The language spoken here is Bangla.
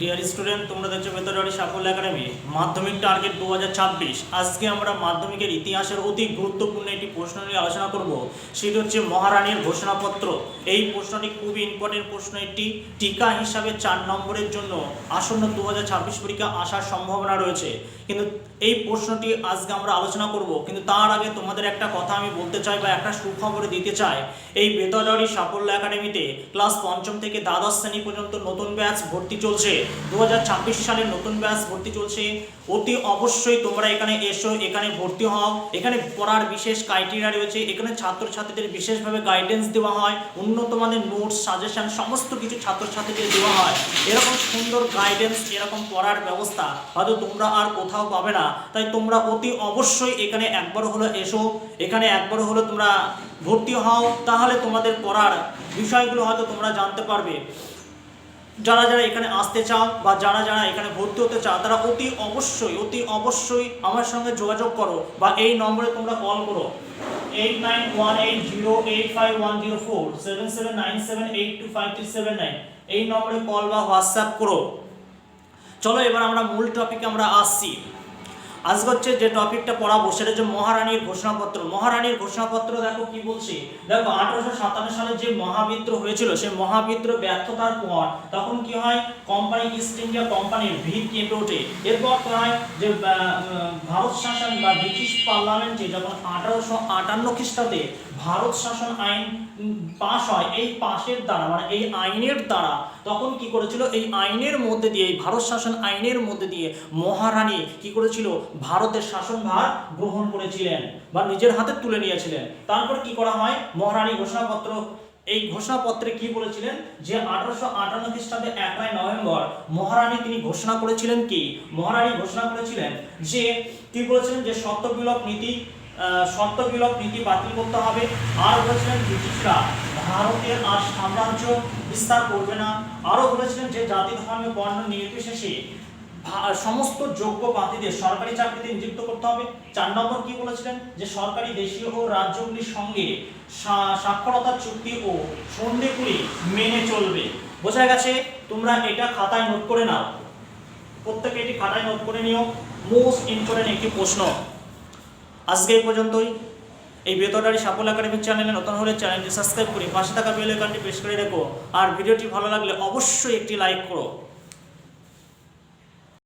ডিয়ার স্টুডেন্ট তোমরা দেখছ বেতরবাড়ি সাফল্য একাডেমি, মাধ্যমিক টার্গেট দু হাজার ছাব্বিশ। আজকে আমরা মাধ্যমিকের ইতিহাসের অতি গুরুত্বপূর্ণ একটি প্রশ্ন নিয়ে আলোচনা করব, সেটি হচ্ছে মহারানীর ঘোষণাপত্র। এই প্রশ্নটি খুবই ইম্পর্টেন্ট প্রশ্ন একটি। টিকা হিসাবে চার নম্বরের জন্য আসন্ন দু হাজার ছাব্বিশ পরীক্ষা আসার সম্ভাবনা রয়েছে। কিন্তু এই প্রশ্নটি আজকে আমরা আলোচনা করব, কিন্তু তার আগে তোমাদের একটা কথা আমি বলতে চাই বা একটা সুখবর দিতে চাই। এই বেতরবাড়ি সাফল্য একাডেমিতে ক্লাস পঞ্চম থেকে দ্বাদশ শ্রেণি পর্যন্ত নতুন ব্যাচ ভর্তি চলছে। দু সালের নতুন ব্যাচ ভর্তি চলছে। অতি অবশ্যই তোমরা এখানে এসো, এখানে ভর্তি হও। এখানে পড়ার বিশেষ ক্রাইটেরিয়া রয়েছে। এখানে ছাত্রছাত্রীদের বিশেষভাবে গাইডেন্স দেওয়া হয়। উন্নত মানের নোটস সাজেশন সমস্ত কিছু ছাত্রছাত্রীদের দেওয়া হয়। এরকম সুন্দর গাইডেন্স এরকম পড়ার ব্যবস্থা হয়তো তোমরা আর কোথাও পাবে না। তাই তোমরা অতি অবশ্যই এখানে একবার হলো এসো। এখানে একবার হলো তোমরা ভর্তি হও। তাহলে তোমাদের পড়ার বিষয়গুলো হয়তো তোমরা জানতে পারবে। যারা যারা এখানে আসতে চাও বা যারা যারা এখানে ভর্তি হতে চাও তারা অতি অবশ্যই অতি অবশ্যই আমার সঙ্গে যোগাযোগ করো বা এই নম্বরে তোমরা কল করো। Eight nine one eight zero eight five one zero four seven seven nine seven eight two five three seven nine এই নম্বরে কল বা হোয়াটসঅ্যাপ করো। চলো এবার আমরা মূল টপিকে আমরা আসছি। আজকে হচ্ছে যে টপিকটা পড়াবো, সেটা হচ্ছে মহারানীর ঘোষণাপত্র। মহারানীর ঘোষণাপত্র দেখো কি বলছি? দেখো, আঠারোশো সাতান্ন সালে যে মহাবিদ্রোহ হয়েছিল, সেই মহাবিদ্রোহ ব্যর্থতার পর তখন কি হয়? কোম্পানি, ইস্ট ইন্ডিয়া কোম্পানির ভিত কেঁপে ওঠে। এরপর কি হয়? যে ভারত শাসন বা ব্রিটিশ পার্লামেন্টে যখন আঠারোশো আটান্ন খ্রিস্টাব্দে ভারত শাসন আইন পাশ হয়, এই পাশের দ্বারা মানে এই আইনের দ্বারা, তখন কি করেছিল? এই আইনের মধ্যে দিয়ে, এই ভারত শাসন আইনের মধ্যে দিয়ে মহারানী কি করেছিল? ভারতের শাসনভার গ্রহণ করেছিলেন বা নিজের হাতে তুলে নিয়েছিলেন। তারপর কি করা হয়? মহারানী ঘোষণাপত্র, এই ঘোষণাপত্রে কি বলেছিলেন? যে আঠারোশো আটান্ন খ্রিস্টাব্দে একলাই নভেম্বর, মহারানী তিনি ঘোষণা করেছিলেন কি? মহারানী ঘোষণা করেছিলেন যে, কি বলেছিলেন? যে সত্যবিলোপ নীতি সত্যবিলোপ নীতি বাতিল করতে হবে। আর বলেছিলেন ব্রিটিশরা, ভারতের আর সাম্রাজ্য বিস্তার করবে না। আরও বলেছিলেন যে, জাতি, ধর্মে, বর্ণ নির্বিশেষে সমস্ত যোগ্য প্রার্থীদের সরকারি চাকরিতে নিযুক্ত করতে হবে। চার নম্বর কি বলেছিলেন? যে, সরকারি, দেশীয় ও রাজ্যগুলির সঙ্গে সাক্ষরতা চুক্তি ও সন্ধিগুলি মেনে চলবে। বোঝা গেছে, তোমরা এটা খাতায় নোট করে নাও। প্রত্যেকে এটি খাতায় নোট করে নিও। মোস্ট ইম্পর্টেন্ট একটি প্রশ্ন আজকে এই পর্যন্তই। এই বেতনারি সাফল্য একাডেমিক চ্যানেলে নতুন হলে চ্যানেলটি সাবস্ক্রাইব করে পাশে থাকা বেল আইকনটি প্রেস করে রেখো। আর ভিডিওটি ভালো লাগলে অবশ্যই একটি লাইক করো।